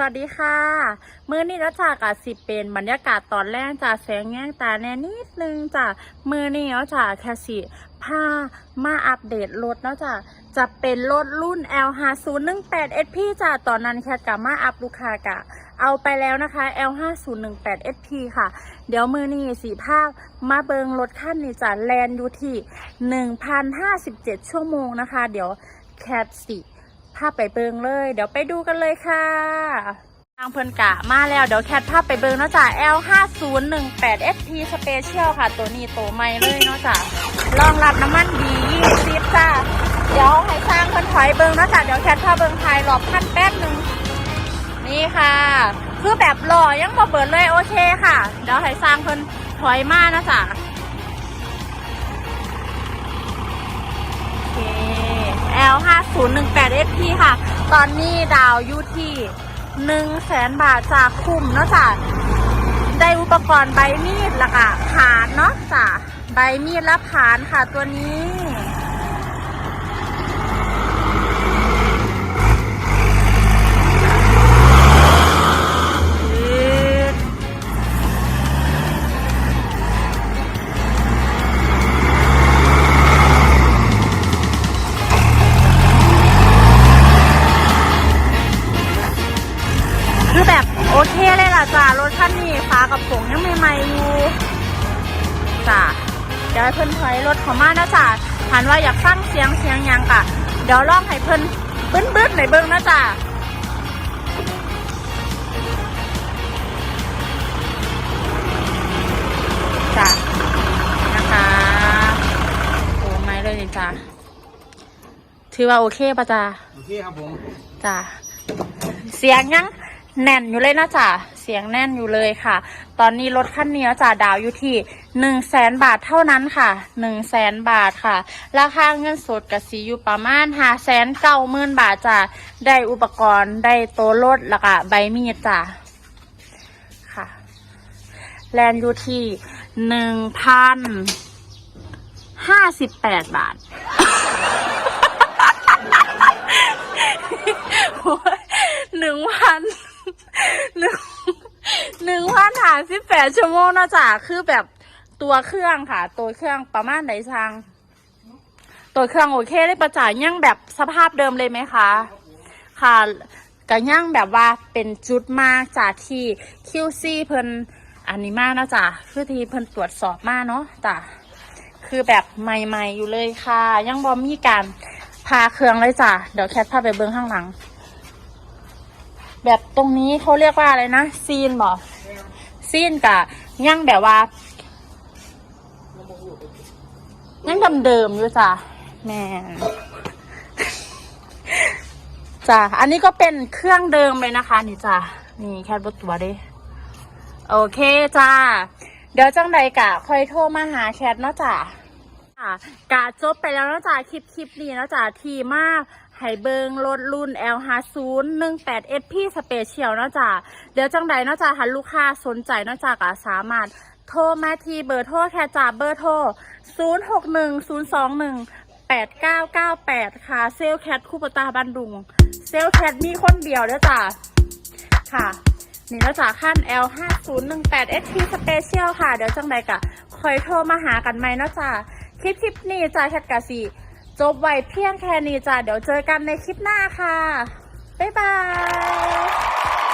สวัสดีค่ะมื้อนี้นะจ๊ะกับสิเป็นบรรยากาศตอนแรกจะแสงแง่งตาแน่นิดนึงจ้ะมื้อนี้เนาะจ้ะแค่สิพามาอัปเดตรถเนาะจ้ะจะเป็นรถรุ่น L 5 0 1 8 SP จ้ะตอนนั้นแค่กะมาอัพลูกค้ากะ เอาไปแล้วนะคะ L 5 0 1 8 SP ค่ะ เดี๋ยวมือนี้สีภาพมาเบิงรถขั้นนี้จ้ะแลนอยู่ที่ 1,057 ชั่วโมงนะคะ เดี๋ยวแคทสิ ภาพไปเบิงเลย เดี๋ยวไปดูกันเลยค่ะ ทางเพิ่นกะมาแล้วเดี๋ยวแคทภาพไปเบิงเนาะจ้ะ L 5 0 1 8 SP Special ค่ะ ตัวนี้ตัวใหม่เลยเนาะจ้ะรองรับน้ำมันดี20จ้ะเดี๋ยวให้สร้างเพิ่นถอยเบิงเนาะจ้ะเดี๋ยวแคทภาพเบิงภายรอบขั้นแป๊บหนึงนี่ค่ะ คือแบบหล่อยังบ่เบิดเลยโอเคค่ะ เดี๋ยวให้สร้างเพิ่นถอยมานะจ๊ะ 018 SP ค่ะ ตอนนี้ดาวอยู่ที่1แสนบาทจากคุ้มเนาะจ้ะได้อุปกรณ์ใบมีดละค่ะผานเนาะจ้ะใบมีดและผานค่ะตัวนี้ ลยล่ะจ้ารถคันนี้ฟ้ากับผงยังใหม่ๆอยู่จ้ะเดี๋ยวให้เพิ่นถอยรถเขามานะจ้ะหันว่าอยากฟังเสียงเสียงหยังกะเดี๋ยวลองให้เพิ่นบึ้นบึ้นๆหน่อยเบิ่งนะจ้ะจ้ะนะคะโอ้ไม่เลยนี่จ้ะถือว่าโอเคปะจ้ะโอเคครับผมจ้ะเสียงยัง แน่นอยู่เลยนะจ๊ะเสียงแน่นอยู่เลยค่ะ ตอนนี้รถคันนี้จ้ะดาวอยู่ที่หนึ่งแสนบาทเท่านั้นค่ะหนึ่งแสนบาทค่ะ ราคาเงินสดกับสีอยู่ประมาณห้าแสนเก้าหมื่นบาทจ้ะได้อุปกรณ์ได้โตัวรถแล้วก็ใบมีดจ้ะค่ะ แลนอยู่ที่หนึ่งพันห้าสิบแปดบาท หนึ่งพันหนึ่งห นึ่าสิบแปดชั่วโมงนะจ๊ะคือแบบตัวเครื่องค่ะ ตัวเครื่องประมาณไหนทาง ตัวเครื่องโอเคได้ประจ่ายยังแบบสภาพเดิมเลยไหมคะ ค่ะก็ยังแบบว่าเป็นจุดมากจากที่ QC เพิ่นอันนี้มากนะจ๊ะคือที่เพิ่นตรวจสอบมากเนาะจ้ะคือแบบใหม่ๆอยู่เลยค่ะ ยังบอมมีการพาเครื่องเลยจ้ะเดี๋ยวแคทพาไปเบิ้งข้างหลัง แบบตรงนี้เขาเรียกว่าอะไรนะซีนบอก ซีนกะย่างแบบว่ายังเดิมๆอยู่จ้ะแม่จ้ะอันนี้ก็เป็นเครื่องเดิมเลยนะคะ นี่จ้ะนี่แค่บตัวเด้โอเคจ้าเดี๋ยวจังใดกะค่อยโทรมาหาแคทเนาะจ้ะค่ะกะจบไปแล้วเนาะจ้ะคลิปคลิปนี้เนาะจ้ะทีมาก ให้เบิงรถรุ่น L 5 0 1 8 SP Special เนาะจ้ะเดี๋ยวจังใดเนาะจ้ะถ้าลูกค้าสนใจเนาะจ้ะก็สามารถโทรมาที่เบอร์โทรแค่จ่าเบอร์โทร 0 6 1 0 2 1 8 9 9 8 ค่ะ เซลแคทคูปตาบันดุง เซลแคทมีคนเดียวเด้อจ้ะค่ะ นี่แล้วจ้ะขั้น L 5 0 1 8 SP Special ค่ะ เดี๋ยวจังใดกะคอยโทรมาหากันไหมเนาะจ้ะคลิปคลิปนี้จ้ะแคทกะสี จบไว้เพียงแค่นี้จ้ะ เดี๋ยวเจอกันในคลิปหน้าค่ะ บ๊ายบาย